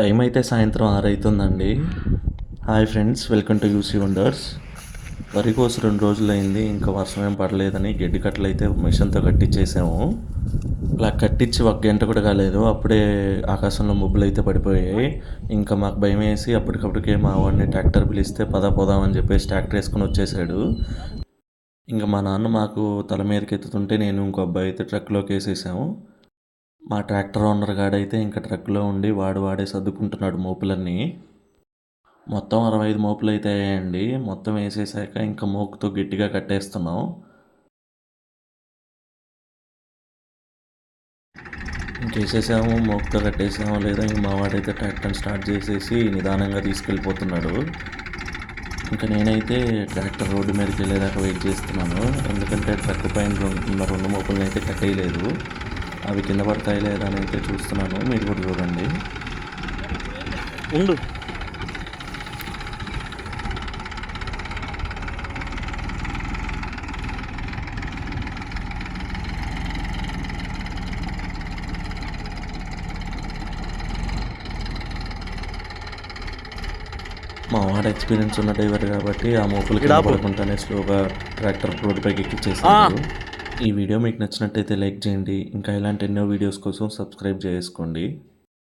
Time అయితే సాయంత్రం ఆరు hi friends welcome to UC wonders. వరి కోసి రెండు రోజులు అయింది ఇంకా వర్షం ఏం పడలేదని గడ్డి కట్టలు అయితే మిషన్తో కట్టించేసాము అలా కట్టించి ఒక గంట కూడా కాలేదు అప్పుడే ఆకాశంలో మబ్బులు అయితే పడిపోయాయి. ఇంకా మాకు భయం వేసి అప్పటికప్పటికే మా వాడిని ట్రాక్టర్ పిలిస్తే పదా పోదామని చెప్పేసి ట్రాక్టర్ వేసుకొని వచ్చేసాడు. ఇంకా మా నాన్న మాకు తల మీదకి ఎత్తుతుంటే నేను ఇంకో అబ్బాయి అయితే ట్రక్లోకి వేసేసాము. మా ట్రాక్టర్ ఓనర్ గాడైతే ఇంకా ట్రక్లో ఉండి వాడు వాడే సర్దుకుంటున్నాడు మోపులన్నీ. మొత్తం అరవై ఐదు మోపులు అయితే అయ్యాయండి. మొత్తం వేసేసాక ఇంకా మోకుతో గట్టిగా కట్టేస్తున్నాం. ఇంకేసేసాము మోక్తో కట్టేసాము లేదా ఇంక మా వాడైతే ట్రాక్టర్ని స్టార్ట్ చేసేసి నిదానంగా తీసుకెళ్ళిపోతున్నాడు. ఇంకా నేనైతే ట్రాక్టర్ రోడ్డు మీదకి వెళ్ళేదాకా వెయిట్ చేస్తున్నాను. ఎందుకంటే ట్రక్ పైన రెండు ఉన్న రెండు మోపులను అయితే కట్టేయలేదు. అవి కింద పడతాయి లేదా అని అయితే చూస్తున్నాను. మీరు కూడా చూడండి. ఉండు. మా వాడు ఎక్స్పీరియన్స్ ఉన్న డ్రైవర్ కాబట్టి ఆ మోపులకి. పడకుండానే స్లోగా ట్రాక్టర్ రోడ్డుపైకి ఎక్కిచ్చేసాడు ఈ వీడియో మీకు నచ్చినట్టయితే లైక్ చేయండి. ఇంకా ఇలాంటి ఎన్నో వీడియోస్ కోసం సబ్స్క్రైబ్ చేసుకోండి.